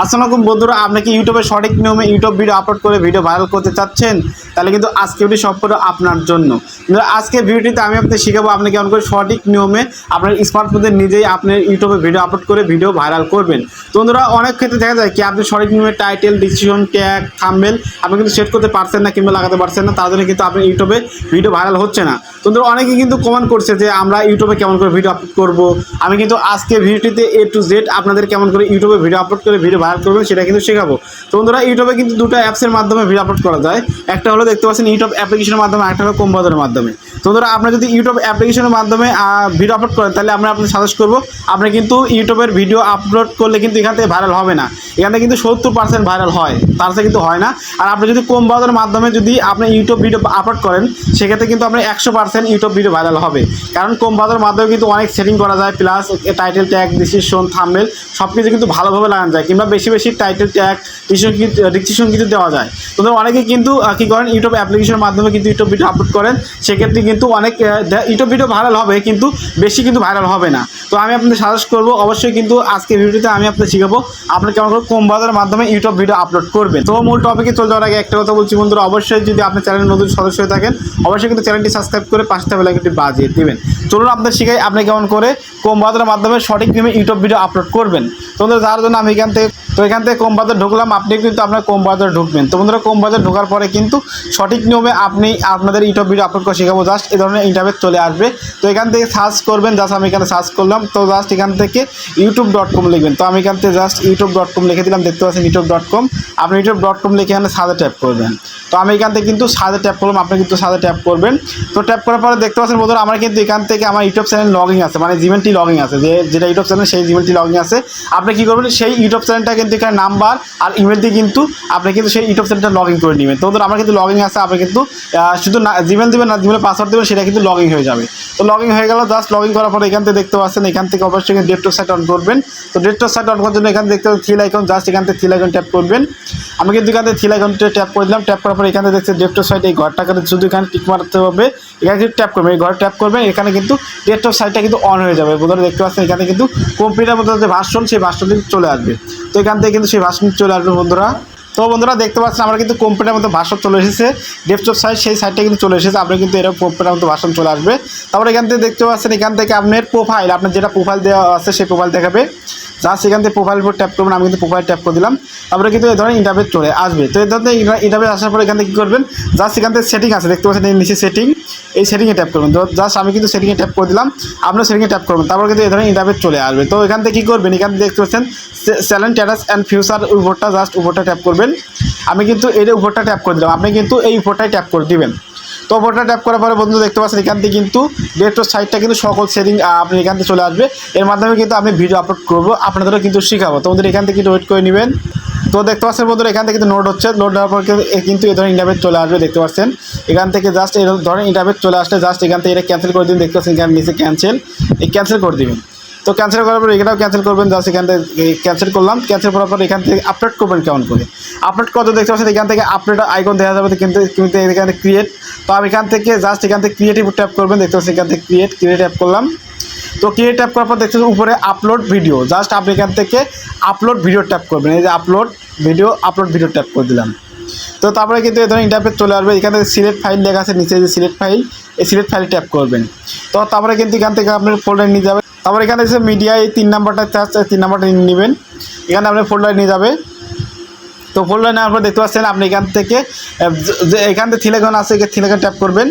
আসসালামু আলাইকুম বন্ধুরা, আপনি কি ইউটিউবে সঠিক নিয়মে ইউটিউব ভিডিও আপলোড করে ভিডিও ভাইরাল করতে চাচ্ছেন? তাহলে কিন্তু আজকে ভিডিও সম্পূর্ণ আপনার জন্য। আজকে ভিডিওটিতে আমি আপনাকে শিখাবো আপনি কেমন করে সঠিক নিয়মে আপনার স্মার্টফোনে নিজেই আপনি ইউটিউবে ভিডিও আপলোড করে ভিডিও ভাইরাল করবেন। তো বন্ধুরা, অনেক ক্ষেত্রে দেখা যায় কি, আপনি সঠিক নিয়মে টাইটেল ডিসিশন ট্যাগ থাম্বেল আপনি কিন্তু সেট করতে পারছেন না কিংবা লাগাতে পারছেন না, তার জন্য কিন্তু আপনি ইউটিউবে ভিডিও ভাইরাল হচ্ছে না। তো বন্ধুরা, অনেকে কিন্তু কমেন্ট করছে যে, আমরা ইউটিউবে কেমন করে ভিডিও আপলোড করব? আমি কিন্তু আজকে ভিডিওটিতে এ টু জেড আপনাদের কেমন করে ইউটিউবে ভিডিও আপলোড করে ভিডিও ভাইরাল করবেন সেটা কিন্তু শেখাবো। তো বন্ধুরা, ইউটিউবে কিন্তু দুটো অ্যাপসের মাধ্যমে ভিডিও আপলোড করা যায়। একটা হলো দেখতে পাচ্ছেন ইউটিউব অ্যাপ্লিকেশনের মাধ্যমে একটা হলো কম্বাদের মাধ্যমে। তো বন্ধুরা, আপনারা যদি ইউটিউব অ্যাপ্লিকেশনের মাধ্যমে ভিডিও আপলোড করেন, তাহলে আমরা আপনাকে সাজেস্ট করব আপনি কিন্তু ইউটিউবের ভিডিও আপলোড করলে কিন্তু এখান থেকে ভাইরাল হবে না। এখানে কিন্তু সত্তর পার্সেন্ট ভাইরাল হয়, তার সাথে কিন্তু হয় না। আর আপনি যদি কম মাধ্যমে যদি আপনি ইউটিউব ভিডিও আপলোড করেন, সেক্ষেত্রে কিন্তু আপনার একশো পার্সেন্ট ইউটিউব ভিডিও ভাইরাল হবে। কারণ কম মাধ্যমে কিন্তু অনেক সেটিং করা যায় প্লাস টাইটেল ট্যাগ ডিসিশন থাম্বেল সব কিছু কিন্তু ভালোভাবে লাগানো যায়, কিংবা বেশি বেশি টাইটেল ট্যাগ ডিসিশন কিন্তু দেওয়া যায়। তো অনেকে কিন্তু কী করেন ইউটিউব অ্যাপ্লিকেশনের মাধ্যমে কিন্তু ইউটিউব ভিডিও আপলোড করেন। সেক্ষেত্রে কিন্তু অনেক ইউটিউব ভিডিও ভাইরাল হবে কিন্তু বেশি কিন্তু ভাইরাল হবে না। তো আমি আপনাদের সাজেস্ট করব অবশ্যই কিন্তু আজকে ভিডিওতে আমি আপনাদের শিখাবো আপনি কেমন করে কম বাজারের মাধ্যমে ইউটিউব ভিডিও আপলোড করবেন। তো মূল টপিকে চলে যাওয়ার আগে একটা কথা বলছি বন্ধুরা অবশ্যই যদি আপনার চ্যানেল নতুন সদস্য হয়ে থাকেন অবশ্যই কিন্তু চ্যানেলটি সাবস্ক্রাইব করে পাঁচটা থাকা বেলাইকনটি বাজিয়ে দেবেন। চলুন আপনাদের শিখাই আপনি কেমন করে কম বাজারের মাধ্যমে সঠিক নিয়মে ইউটিউব ভিডিও আপলোড করবেন। তো বন্ধুরা, তার জন্য আমি এখান থেকে তো এখান থেকে কম বাজার ঢুকলাম, আপনি কিন্তু আপনার কম বাজার ঢুকবেন। তো বন্ধুরা, কম বাজার ঢোকার পরে কিন্তু সঠিক নিয়মে আপনি আপনাদের ইউটিউব ভিডিও আপলোড করে শেখাবো। জাস্ট এই ধরনের ইন্টারভেট চলে আসবে। তো এখান থেকে সার্চ করবেন জাস্ট আমি এখানে সার্চ করলাম। তো জাস্ট এখান থেকে ইউটিউব ডট কম লিখবেন। তো আমি এখান থেকে জাস্ট ইউটিউব ডট কম লিখে দিলাম, দেখতে পাচ্ছেন ইউটিউব ডট কম আপনি ইউটিউব ডট কম লিখে এখানে সাদা ট্যাপ করবেন। তো আমি এখান থেকে কিন্তু সাদা ট্যাপ করলাম, আপনি কিন্তু সাদা ট্যাপ করবেন। তো ট্যাপ করার পরে দেখতে পাচ্ছেন বন্ধুরা, আমার কিন্তু এখান থেকে আমার ইউটিউব চ্যানেল লগিং আছে মানে জিমেলটি লগিং আছে। যে যেটা ইউটিউব চ্যানেল সেই জিমেলটি লগিং আছে। আপনি কী করবেন, সেই ইউটিউব চ্যানেলটা কিন্তু এখানে নাম্বার আর ইমেল দিয়ে কিন্তু আপনি কিন্তু সেই ইউটিউব সেন্টার লগ ইন করে নেবেন। তো আমার কিন্তু লগইন আছে, আপনি কিন্তু শুধু না জিমেল দেবেন না জিমেলের পাসওয়ার্ড দেবেন, সেটা কিন্তু লগ ইন হয়ে যাবে। তো লগ ইন হয়ে গেল জাস্ট লগ ইন করার পরে এখান থেকে দেখতে পাচ্ছেন, এখান থেকে অবশ্যই ডেটটপ সাইট অন করবেন। তো ডেটটপ সাইট অন করার জন্য এখান থেকে দেখতে থ্রি আইকন জাস্ট এখান থেকে থ্রি আইকন ট্যাপ করবেন। আমি কিন্তু এখান থেকে থ্রি আইকনটা ট্যাপ করে দিলাম ট্যাপ করার পরে এখানে দেখতে ডেটটপ সাইট এই ঘরটাকে শুধু এখানে টিক মারতে হবে। এখানে কিন্তু ট্যাপ করবেন, এই ঘরে ট্যাপ করবেন, এখানে কিন্তু ডেটটপ সাইটটা কিন্তু অন হয়ে যাবে। বোধহয় দেখতে পাচ্ছেন, এখানে কিন্তু কম্পিউটার মধ্যে যে ভার্সন সেই ভার্সনটি চলে আসবে। তো এখান থেকে কিন্তু সেই ভাষণ চলে আসবে বন্ধুরা। তো বন্ধুরা, দেখতে পাচ্ছেন আমরা কিন্তু কম্পিউটার মতো ভাষণ চলে এসেছে। ডেপচপ সাইড, সেই সাইডটা কিন্তু চলে এসেছে। আপনি কিন্তু এরকম কম্পিউটার মতো ভাষণ চলে আসবে। তারপরে এখান থেকে দেখতে পাচ্ছেন, এখান থেকে আপনার প্রোফাইল আপনার যেটা প্রোফাইল দেওয়া আছে, সেই প্রোফাইল দেখাবে। জাস্ট এখান থেকে প্রোফাইল উপর ট্যাপ করবেন, আমি কিন্তু প্রোফাইল ট্যাপ করে দিলাম। তারপরে কিন্তু এই ধরনের ইন্টারভিউ চলে আসবে। তো এই ধরনের ইন্টারভিউ আসার পরে এখান থেকে কী করবেন? জাস্ট এখান থেকে সেটিং আছে, দেখতে পাচ্ছেন নিচে সেটিং এই সেটিংয়ে ট্যাপ করবেন। তো জাস্ট আমি কিন্তু সেটিংয়ে ট্যাপ করে দিলাম, আপনার সেটিংয়ে ট্যাপ করবেন। তারপর কিন্তু এই ধরনের ইন্টারভিউ চলে আসবে। তো এখান থেকে কী করবেন? এখান থেকে দেখতে পাচ্ছেন স্যালেন্ট স্ট্যাটাস অ্যান্ড ফিউচার উপরটা জাস্ট উপরটা ট্যাপ করবেন। আমি কিন্তু যে উপরটা ট্যাপ করে দিলাম। আপনি কিন্তু এই উপরটাই ট্যাপ করে দিবেন। তো উপরটা ট্যাপ করার পরে বন্ধু দেখতে পাচ্ছেন এখান থেকে কিন্তু ডেটর সাইটটা কিন্তু সকল সেটিং আপনি এখান থেকে চলে আসবে। এর মাধ্যমে কিন্তু আমি ভিডিও আপলোড করব, আপনাদেরও কিন্তু শেখাবো। তো বন্ধুরা এখান থেকে ওয়েট করে নেবেন। তো দেখতে পাচ্ছেন বন্ধুরা, এখান থেকে কিন্তু নোট হচ্ছে। নোট দেওয়ার পর কিন্তু এই ধরনের ইন্টারভেট চলে আসবে, দেখতে পাচ্ছেন। এখান থেকে জাস্ট এই ধরনের ইন্টারভেট চলে আসলে জাস্ট এখান থেকে এটা ক্যান্সেল করে দিন, দেখতে পাচ্ছেন এখানে নিচে ক্যান্সেল এই ক্যান্সেল করে দিবেন। তো ক্যান্সেল করার পর এটাও ক্যান্সেল করবেন জাস্ট এখান থেকে ক্যান্সেল করলাম। ক্যান্সেল করার পর এখান থেকে আপলোড করবেন কেমন করে? আপলোড কত দেখতে পাচ্ছেন? এখান থেকে আপলোড আইকন দেখা যাবে কিন্তু কিন্তু এখানে ক্রিয়েট তো আমি এখান থেকে জাস্ট এখান থেকে ক্রিয়েটিভ ট্যাপ করবেন, দেখতে পাচ্ছেন এখান থেকে ক্রিয়েট ক্রিয়েট ট্যাপ করলাম। তো ক্রিয়েট ট্যাপ করার পর দেখতে উপরে আপলোড ভিডিও জাস্ট আপনি এখান থেকে আপলোড ভিডিও ট্যাপ করবেন। এই যে upload video upload video tap করে দিলাম। তো তারপরে কিন্তু এই ধরনের ইন্টারফেস চলে আসবে। এখানে সিলেক্ট ফাইল লেখা আছে, নিচে যে সিলেক্ট ফাইল এই সিলেক্ট ফাইল ট্যাপ করবেন। তো তারপরে কিন্তু এখান থেকে আপনার ফোল্ডার নিয়ে যাবে। তারপরে এখানে এসে মিডিয়া এই তিন নাম্বারটা চার্জ তিন নাম্বারটা নেবেন। এখানে আপনার ফোল্ডার নিয়ে যাবে। তো ফোল্ডার নেওয়ার পর দেখতে পাচ্ছেন, আপনি এখান থেকে যে এখান থেকে থিলেগন আছে থিলেগন ট্যাপ করবেন।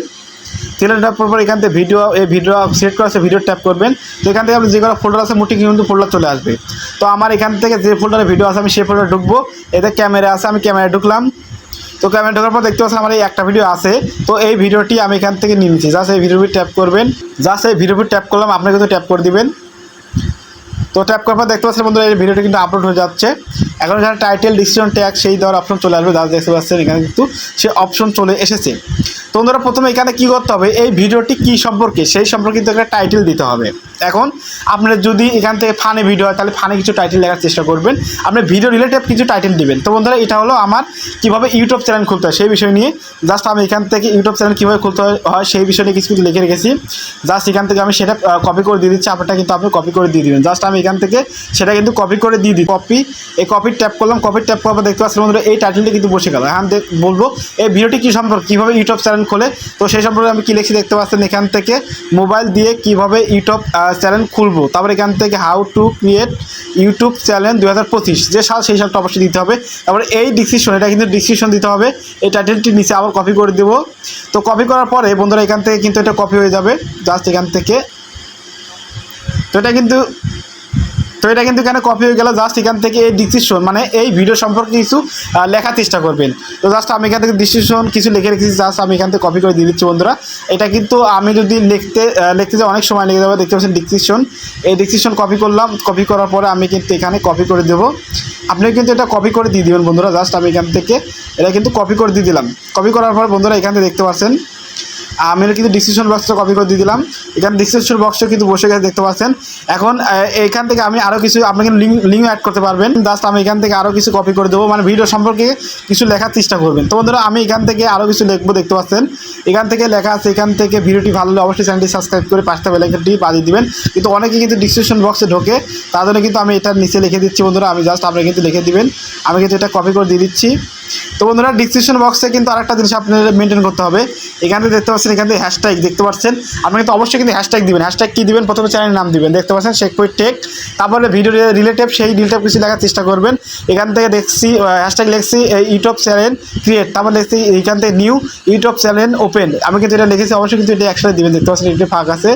থিলেগন ট্যাপ করার পর এখান থেকে ভিডিও এই ভিডিও সিলেক্ট করা আছে ভিডিও ট্যাপ করবেন। তো এখান থেকে আপনি যে কোনো ফোল্ডার আছে, মুটি কিন্তু ফোল্ডার চলে আসবে। তো আমার এখান থেকে যে ফোল্ডারে ভিডিও আছে, আমি সেই ফোল্ডারে ঢুকবো। এতে ক্যামেরা আছে, আমি ক্যামেরা ঢুকলাম। তো ক্যামেরা ঢোকার পর দেখতে পাচ্ছেন, আমার এই একটা ভিডিও আছে। তো এই ভিডিওটি আমি এখান থেকে নিয়ে নিচ্ছি। জাস্ট এই ভিডিওটি ট্যাপ করবেন। জাস্ট এই ভিডিওটি ট্যাপ করলাম, আপনি কিন্তু ট্যাপ করে দিবেন। তো ট্যাপ করার পর দেখতে পাচ্ছেন বন্ধুরা, এই ভিডিওটি কিন্তু আপলোড হয়ে যাচ্ছে। এখন এখানে টাইটেল ডিসিশন ট্যাগ সেই দেওয়ার অপশন চলে আসবে দাদা দেখতে পাচ্ছেন এখানে কিন্তু সে অপশন চলে এসেছে। তো বন্ধুরা প্রথমে এখানে কি করতে হবে? এই ভিডিওটি কি সম্পর্কে? সেই সম্পর্কে কিন্তু একটা টাইটেল দিতে হবে। এখন আপনার যদি এখান থেকে ফানি ভিডিও হয়, তাহলে ফানি কিছু টাইটেল লেখার চেষ্টা করবেন। আপনি ভিডিও রিলেটেড কিছু টাইটেল দিবেন। তো বন্ধুরা, এটা হলো আমার কীভাবে ইউটিউব চ্যানেল খুলতে হয়, সেই বিষয় নিয়ে। জাস্ট আমি এখান থেকে ইউটিউব চ্যানেল কীভাবে খুলতে হয় সেই বিষয় নিয়ে কিছু কিছু লিখে রেখেছি। জাস্ট এখান থেকে আমি সেটা কপি করে দিয়ে দিচ্ছি। আপনারটা কিন্তু আপনি কপি করে দিয়ে দিবেন। জাস্ট আমি এখান থেকে সেটা কিন্তু কপি করে দিয়ে দিই কপি এই কপির ট্যাপ করলাম। কপির ট্যাপ করার দেখতে পাচ্ছি বন্ধুরা, এই টাইটেলটি কিন্তু বসে গেল। এখন বলব, এই ভিডিওটি কী সম্পর্কে? কীভাবে ইউটিউব চ্যানেল খোলে। তো সেই সম্পর্কে আমি কী লিখছি দেখতে পাচ্ছেন এখান থেকে, মোবাইল দিয়ে কীভাবে ইউটিউব চ্যানেল খুলবো। তারপর এখান থেকে how to create YouTube channel দু হাজার পঁচিশ। যে সাল সেই সালটা অবশ্যই দিতে হবে। তারপরে এই ডিসক্রিপশন এটা কিন্তু ডিসক্রিপশন দিতে হবে। এই টাইটেলটি নিচে আবার কপি করে দেবো। তো কপি করার পরে বন্ধুরা এখান থেকে কিন্তু এটা কপি হয়ে যাবে। জাস্ট এখান থেকে। তো এটা কিন্তু তো এটা কিন্তু এখানে কপি হয়ে গেল। জাস্ট এখান থেকে এই ডিসক্রিপশন মানে এই ভিডিও সম্পর্কে কিছু লেখার চেষ্টা করবেন। তো জাস্ট আমি এখান থেকে ডিসক্রিপশন কিছু লিখে রেখেছি জাস্ট আমি এখান থেকে কপি করে দিয়ে দিচ্ছি বন্ধুরা। এটা কিন্তু আমি যদি লিখতে লিখতে যাই, অনেক সময় লেগে যাবে। দেখতে পাচ্ছেন ডিসক্রিপশন এই ডিসক্রিপশন কপি করলাম কপি করার পরে আমি কিন্তু এখানে কপি করে দেবো। আপনি কিন্তু এটা কপি করে দিয়ে দিবেন বন্ধুরা। জাস্ট আমি এখান থেকে, এটা কিন্তু কপি করে দিয়ে দিলাম। কপি করার পর বন্ধুরা এখান থেকে দেখতে পাচ্ছেন আমি কিন্তু ডিসক্রিপশন বক্সটা কপি করে দিয়ে দিলাম। এখানে ডিসক্রিপশন বক্সটা কিন্তু বসে গেছে দেখতে পাচ্ছেন। এখন এখান থেকে আমি আরও কিছু আপনি কিন্তু লিঙ্ক লিঙ্ক অ্যাড করতে পারবেন। জাস্ট আমি এখান থেকে আরও কিছু কপি করে দেবো। মানে ভিডিও সম্পর্কে কিছু লেখার চেষ্টা করবেন। তো বন্ধুরা, আমি এখান থেকে আরও কিছু লিখব দেখতে পাচ্ছেন। এখান থেকে লেখা আছে, এখান থেকে ভিডিওটি ভালো লাগলে অবশ্যই চ্যানেলটি সাবস্ক্রাইব করে পাঁচটা বেলাইকনটি বাজিয়ে দিবেন। কিন্তু অনেকে কিন্তু ডিসক্রিপশন বক্সে ঢোকে। তার জন্য কিন্তু আমি এটা নিচে লিখে দিচ্ছি বন্ধুরা। আমি জাস্ট আপনি কিন্তু লিখে দিবেন। আমি কিন্তু এটা কপি করে দিয়ে দিচ্ছি। তো বন্ধুরা ডিসক্রিপশন বক্সে কিন্তু আরেকটা জিনিস আপনাদের মেনটেন করতে হবে। এখানে দেখতে পাচ্ছেন, এখান থেকে হ্যাশট্যাগ দেখতে পাচ্ছেন। আপনি কিন্তু অবশ্যই কিন্তু হ্যাশট্যাগ দিবেন। হ্যাশট্যাগ কী দিবেন? প্রথমে চ্যানেলের নাম দিবেন। দেখতে পাচ্ছেন শেখপুর টেক তারপরে ভিডিও রিলেটিভ সেই রিলেটিভ কিছু লেখার চেষ্টা করবেন। এখান থেকে দেখছি হ্যাশট্যাগ লিখছি ইউটিউব চ্যানেল ক্রিয়েট তারপর লিখছি এখান থেকে নিউ ইউটিউব চ্যানেল ওপেন আমি কিন্তু এটা লিখেছি, অবশ্যই কিন্তু এটা একসাথে দিবেন। দেখতে পাচ্ছেন একটু ফাঁক আছে।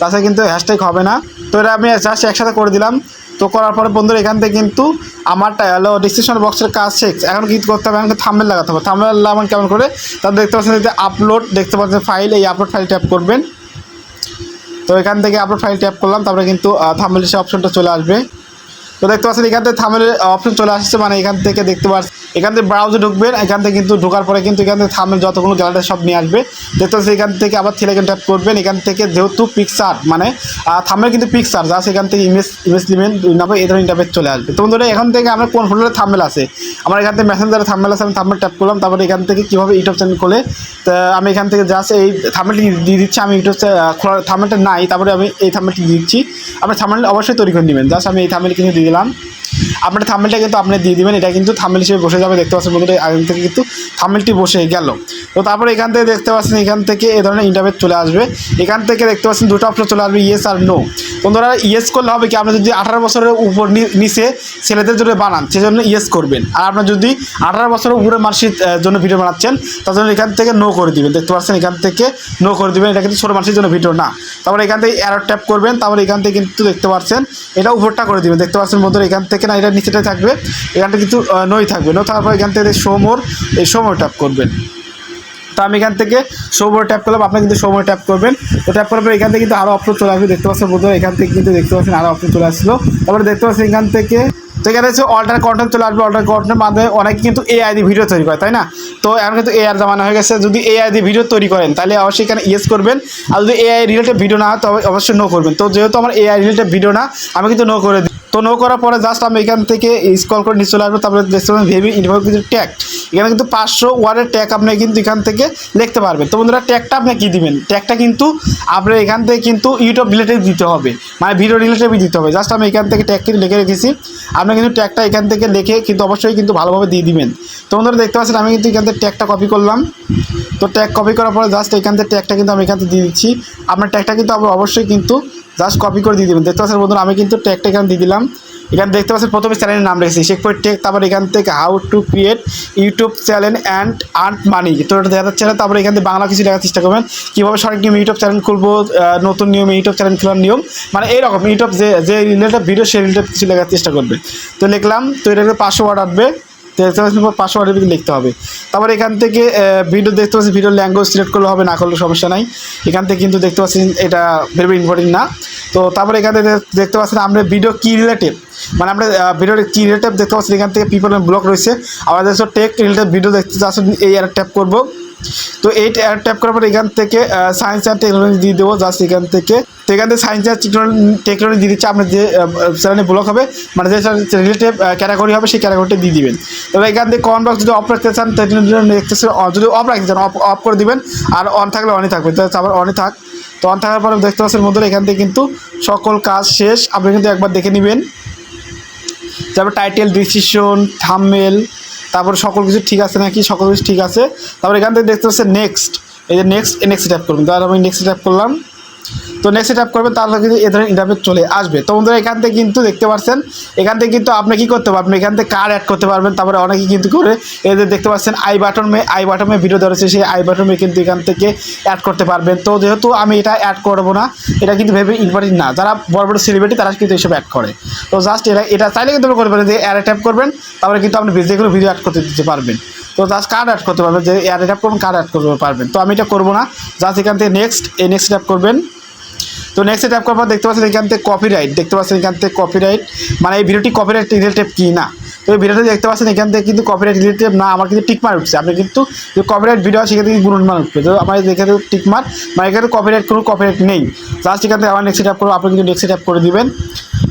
তাছাড়া কিন্তু হ্যাশট্যাগ হবে না। তো এটা আমি জাস্ট একসাথে করে দিলাম। তো করার পরে বন্ধুরা, এখান থেকে কিন্তু আমারটা হলো ডিসক্রিপশন বক্সের কাজ শেষ। এখন কী করতে হবে? আমাকে থাম্বেল লাগাতে হবে। থাম্বেল লাগাবেন কেমন করে? তারপর দেখতে পাচ্ছেন যে আপলোড দেখতে পাচ্ছেন ফাইল এই আপলোড ফাইল ট্যাপ করবেন। তো এখান থেকে আপলোড ফাইল ট্যাপ করলাম, তারপরে কিন্তু থাম্বেল সে অপশনটা চলে আসবে। তো দেখতে পাচ্ছেন এখান থেকে থামের অপশন চলে আসছে মানে এখান থেকে দেখতে পাচ্ছেন এখান থেকে ব্রাউজে ঢুকবেন, এখান থেকে কিন্তু ঢোকার পরে কিন্তু এখান থেকে থামের যতগুলো গ্যালারি সব নিয়ে আসবে। দেখতে পাচ্ছেন এখান থেকে আবার থিলেকেন ট্যাপ করবেন, এখান থেকে যেহেতু পিকচার মানে থামের কিন্তু পিকচার যা সেখান থেকে ইমেজ ইমেজ নেবেন নম্বর এই ধরনের ইন্টারফেস চলে আসবে। তো বন্ধুরা, এখান থেকে আমরা কোন ফোল্ডারে থামেল আছে? আমার এখান থেকে মেসেঞ্জারে থামেল আছে, আমি থামেল ট্যাপ করলাম, তারপরে এখান থেকে কীভাবে ইউটিউব চ্যানেল খোলে? তো আমি এখান থেকে জাস্ট এই থামেলটি দিয়ে দিচ্ছি, আমি ইউটিউব খোলার থামেলটা নাই, তারপরে আমি এই থামেলটি দিচ্ছি। আপনার থামেল অবশ্যই তৈরি করে নেবেন জাস্ট আমি এই থামেল কিন্তু দিয়ে দিলাম। আপনার থামেলটা কিন্তু আপনি দিয়ে দিবেন, এটা কিন্তু থামেল হিসেবে বসে যাবে, দেখতে পাচ্ছেন বন্ধুরা আগে থেকে কিন্তু থামেলটি বসে গেল। তো তারপরে এখান থেকে দেখতে পাচ্ছেন, এখান থেকে এ ধরনের ইন্টারভেট চলে আসবে। এখান থেকে দেখতে পাচ্ছেন, দুটো অপশন চলে আসবে ইয়েস আর নো বন্ধুরা ইয়েস করলে হবে কি, আপনি যদি আঠারো বছরের উপর নিচে ছেলেদের জন্য বানান, সেজন্য ইয়েস করবেন। আর আপনার যদি আঠারো বছরের উপরে মানুষের জন্য ভিডিও বানাচ্ছেন, তার জন্য এখান থেকে নো করে দিবেন। দেখতে পাচ্ছেন, এখান থেকে নো করে দিবেন, এটা কিন্তু ছোটো মানুষের জন্য ভিডিও না। তারপরে এখান থেকে অ্যারো ট্যাপ করবেন, তারপরে এখান থেকে কিন্তু দেখতে পাচ্ছেন, এটা উপরটা করে দিবেন। দেখতে পাচ্ছেন বন্ধুরা, এখান থেকে না এটা নিচেটাই থাকবে, এখানটা কিন্তু নই থাকবে। নো তারপর এখান থেকে সোমোর, এই সোমোর ট্যাপ করবেন। তো আমি এখান থেকে সৌময় ট্যাপ করলাম, আপনি কিন্তু সৌময় ট্যাপ করবেন। তো ট্যাপ করার পর এখান থেকে কিন্তু আরও অপশন চলে আসবে। দেখতে পাচ্ছেন বন্ধুরা, এখান থেকে কিন্তু দেখতে পাচ্ছেন আরও অপশন চলে আসলো। তারপরে দেখতে পাচ্ছেন এখান থেকে, তো এখানে হচ্ছে অল্টার কন্টেন্ট চলে আসবে। অল্টার কন্টেন্টের মাধ্যমে অনেকে কিন্তু এআই দিয়ে ভিডিও তৈরি করে, তাই না? তো এখন কিন্তু এআর জামানা হয়ে গেছে। যদি এআই দিয়ে ভিডিও তৈরি করেন, তাহলে অবশ্যই এখানে ইয়েস করবেন। আর যদি এআই রিলেটেড ভিডিও না হয় তবে অবশ্যই নো করবেন। তো যেহেতু আমার এআই রিলেটেড ভিডিও না, আমি কিন্তু নো করে দিই। তো নো করার পরে জাস্ট আমি এখান থেকে স্কল করে নিচে চলে আসব, তারপরে দেখতে পাবেন ভেবি ইনভো কিন্তু ট্যাগ এখানে কিন্তু পাঁচশো ওয়ার্ডের ট্যাগ আপনি কিন্তু এখান থেকে লিখতে পারবেন। তো বন্ধুরা ট্যাগটা আপনি কী দিবেন? ট্যাগটা কিন্তু আপনার এখান থেকে কিন্তু ইউটিউব রিলেটেড দিতে হবে। মানে ভিডিও রিলেটেডই দিতে হবে। জাস্ট আমি এখান থেকে ট্যাগ কিন্তু লিখে রেখেছি। আপনি কিন্তু ট্যাগটা এখান থেকে লিখে কিন্তু অবশ্যই কিন্তু ভালোভাবে দিয়ে দিবেন। তো বন্ধুরা, দেখতে পাচ্ছেন আমি কিন্তু এখান থেকে ট্যাগটা কপি করলাম। তো ট্যাগ কপি করার পরে জাস্ট এখান থেকে ট্যাগটা কিন্তু আমি এখান থেকে দিয়ে দিচ্ছি। আপনার ট্যাগটা কিন্তু আপনি অবশ্যই কিন্তু জাস্ট কপি করে দিয়ে দেবেন। দেখতে পাচ্ছেন বন্ধুরা, আমি কিন্তু ট্যাগটা এখানে দিয়ে দিলাম। এখানে দেখতে পাচ্ছেন, প্রথমে চ্যানেলের নাম রেখেছি, শেখপুর টেক তারপর এখান থেকে how to create YouTube channel and earn money তো এটা দেখা যাচ্ছে না, তারপরে এখান থেকে বাংলা কিছু লেখার চেষ্টা করবেন। কীভাবে সঠিক নিয়ম ইউটিউব চ্যানেল খুলবো নতুন নিয়ম ইউটিউব চ্যানেল খোলার নিয়ম মানে এইরকম ইউটিউব যে যে রিলেটেড ভিডিও সেই রিলেটেড কিছু লেখার চেষ্টা করবে। তো লিখলাম, তো এটা পাঁচশো ওয়ার্ড আসবে। দেখতে পাচ্ছেন পাঁচশো ভিতরে লিখতে হবে। তারপর এখান থেকে ভিডিও দেখতে পাচ্ছি ভিডিও ল্যাঙ্গুয়েজ সিলেক্ট করলে হবে, না করলে সমস্যা নাই। এখান থেকে কিন্তু দেখতে পাচ্ছেন, এটা ভেরি ইম্পর্টেন্ট না। তো তারপরে এখান থেকে দেখতে পাচ্ছেন, আমরা ভিডিও কী রিলেটিভ মানে আমরা ভিডিও কি রিলেটিভ দেখতে পাচ্ছেন, এখান থেকে পিপল ব্লক রয়েছে। আমাদের টেক রিলেটেড ভিডিও দেখতে চাচ্ছেন এই আর ট্যাপ করব। তো এই ট্যাপ করার পর এখান থেকে সায়েন্স অ্যান্ড টেকনোলজি দিয়ে দেবো জাস্ট এখান থেকে। তো এখান থেকে সায়েন্স অ্যান্ড টেকনোলজি দিয়ে দিচ্ছে আপনার যে চ্যানেলে ব্লক হবে মানে যে রিলেটেড ক্যাটাগরি হবে, সেই ক্যাটাগরিটা দিয়ে দিবেন। তবে এখান থেকে কমেন্ট বক্স যদি অফ রাখতে চান নেক্সট যদি অফ রাখতে চান অফ অফ করে দিবেন, আর অন থাকলে অনই থাকবে। তো আবার অনই থাক। তো অন থাকার পরে দেখতে পাচ্ছেন মধ্যে এখান থেকে কিন্তু সকল কাজ শেষ। আপনি কিন্তু একবার দেখে নেবেন। তারপর টাইটেল ডিসিশন থামমেল তারপর সকল কিছু ঠিক আছে নাকি? সকল কিছু ঠিক আছে। তারপর এখান থেকে দেখতে পাচ্ছে নেক্সট এই যে নেক্সট নেক্সট ট্যাপ করবেন। তাহলে আমি নেক্সট ট্যাপ করলাম। তো নেক্সট ট্যাপ করবেন, তাহলে কিন্তু এ ধরনের ইন্টারভিউ চলে আসবে। তো বন্ধুরা, এখান থেকে কিন্তু দেখতে পাচ্ছেন এখান থেকে কিন্তু আপনি কি করতে পারবেন, এখান থেকে কার অ্যাড করতে পারবেন, তারপরে অনেকেই কিন্তু করে এদের দেখতে পাচ্ছেন আই বাটন মে আই বাটন মে ভিডিও ধরেছে, সেই আই বাটন মে কিন্তু এখান থেকে অ্যাড করতে পারবেন। তো যেহেতু আমি এটা অ্যাড করব না, এটা কিন্তু ভেবে ইম্পর্টেন্ট না। যারা বড় বড় সেলিব্রিটি তারা কিন্তু এইসব অ্যাড করে। তো জাস্ট এটা এটা চাইলে কিন্তু করতে পারেন যে অ্যাড ট্যাপ করবেন, তারপরে কিন্তু আপনি যে ভিডিও অ্যাড করতে দিতে পারবেন। তো জাস্ট কার্ড অ্যাড করতে পারবেন যে অ্যাড ট্যাপ করবেন কার্ড অ্যাড করতে পারবেন। তো আমি এটা করব না। জাস্ট এখান থেকে নেক্সট এই নেক্সট ট্যাপ করবেন। তো নেক্সট ট্যাপ করার পর দেখতে পাচ্ছেন এখান থেকে কপিরাইট দেখতে পাচ্ছেন এখান থেকে কপিরাইট মানে এই ভিডিওটি কপিরাইট রিলেটেড কি না? তো এই ভিডিওটা দেখতে পাচ্ছেন এখান থেকে কিন্তু কপিরাইট রিলেটেড না, আমার কিন্তু টিকমার উঠছে। আপনি কিন্তু যে কপিরাইট ভিডিও আছে, সেখান থেকে গুণমান উঠবে। তো আমার এখানে টিকমার মানে এখানে কপিরাইট কোনো কপিরাইট নেই। জাস্ট এখান থেকে আবার নেক্সট ট্যাপ করব, আপনি কিন্তু নেক্সট ট্যাপ করে দিবেন।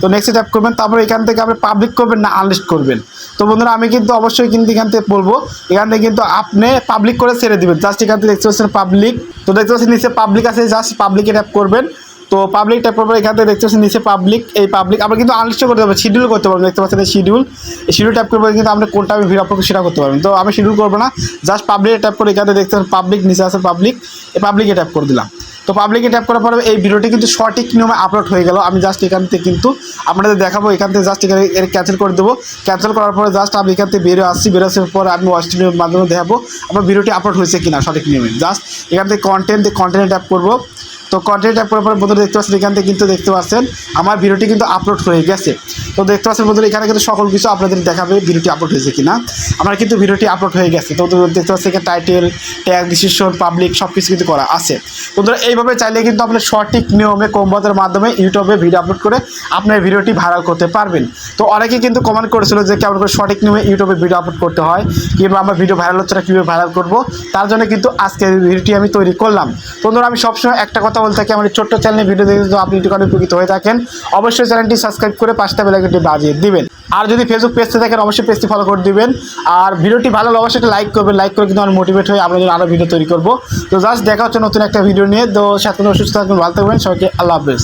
তো নেক্সট ট্যাপ করবেন, তারপর এখান থেকে আপনি পাবলিক করবেন না আনলিস্ট করবেন? তো বন্ধুরা, আমি কিন্তু অবশ্যই কিন্তু এখান থেকে বলব, এখান থেকে কিন্তু আপনি পাবলিক করে ছেড়ে দেবেন। জাস্ট এখান থেকে দেখতে পাচ্ছেন পাবলিক তো দেখতে পাচ্ছেন নিচে পাবলিক আছে জাস্ট পাবলিকে ট্যাপ করবেন। তো পাবলিক ট্যাপ করব এখান থেকে দেখতে পাচ্ছেন নিচে পাবলিক এই পাবলিক আমরা কিন্তু আনলিস্ট করতে পারব শিডিউল করতে পারব, দেখতে পাচ্ছেন শিডিউল এই শিডিউল ট্যাপ করব, কিন্তু আপনি কোনটা আমি ভিডিও আপলোড সেটা করতে পারবেন তো আমি শিডিউল করব না জাস্ট পাবলিকে ট্যাপ করে এখানে দেখতে পাচ্ছেন পাবলিক নিচে আছে পাবলিক এই পাবলিকে ট্যাপ করে দিলাম। তো পাবলিকে ট্যাপ করার পরে এই ভিডিওটি কিন্তু সঠিক নিয়মে আপলোড হয়ে গেল, আমি জাস্ট এখান থেকে কিন্তু আপনাদের দেখাবো, এখান থেকে জাস্ট এখানে এর ক্যান্সেল করে দেবো। ক্যান্সেল করার পরে জাস্ট আমি এখান থেকে বেরো আসছি, বেরো আসার পরে আমি ওয়াচ টিভির মাধ্যমে দেখাবো, আমার ভিডিওটি আপলোড হয়েছে কিনা সঠিক নিয়মে। জাস্ট এখান থেকে কন্টেন্ট কন্টেন্টে ট্যাপ করব। তো কন্টেন্ট ট্যাপ করার বন্ধুরা দেখতে পাচ্ছেন, এখান থেকে কিন্তু দেখতে পাচ্ছেন, আমার ভিডিওটি কিন্তু আপলোড হয়ে গেছে। তো দেখতে পাচ্ছেন বন্ধুরা, এখানে কিন্তু সকল কিছু আপনাদের দেখাবে ভিডিওটি আপলোড হয়েছে কিনা। আমার কিন্তু ভিডিওটি আপলোড হয়ে গেছে। তো দেখতে পাচ্ছেন, এখানে টাইটেল ট্যাগ ডিসিশন পাবলিক সব কিছু কিন্তু করা আছে। বন্ধুরা, এইভাবে চাইলে কিন্তু আপনি সঠিক নিয়মে কম্বাতের মাধ্যমে ইউটিউবে ভিডিও আপলোড করে আপনার ভিডিওটি ভাইরাল করতে পারবেন। তো অনেকে কিন্তু কমেন্ট করেছিল যে কেমন করে সঠিক নিয়মে ইউটিউবে ভিডিও আপলোড করতে হয়, কিংবা আমার ভিডিও ভাইরাল হচ্ছে না, কীভাবে ভাইরাল করব? তার জন্য কিন্তু আজকে ভিডিওটি আমি তৈরি করলাম। বন্ধুরা, আমি সবসময় একটা কথা বলতে থাকি আমাদের ছোট্ট চ্যানেলে ভিডিও দেখে যদি আপনি একটু উপকৃত হয়ে থাকেন, অবশ্যই চ্যানেলটি সাবস্ক্রাইব করে পাঁচটা বেলাইকনটি বাজিয়ে দিবেন। আর যদি ফেসবুক পেজতে থাকেন, অবশ্যই পেজটি ফলো করে দিবেন। আর ভিডিওটি ভালো লাগলে অবশ্যই লাইক করবেন লাইক করে কিন্তু আমার মোটিভেট হয়ে আমরা আরও ভিডিও তৈরি করব। তো জাস্ট দেখা হচ্ছে নতুন একটা ভিডিও নিয়ে। তো সাথে সুস্থ থাকবেন ভালো থাকবেন। সবাইকে আল্লাহ হাফেজ।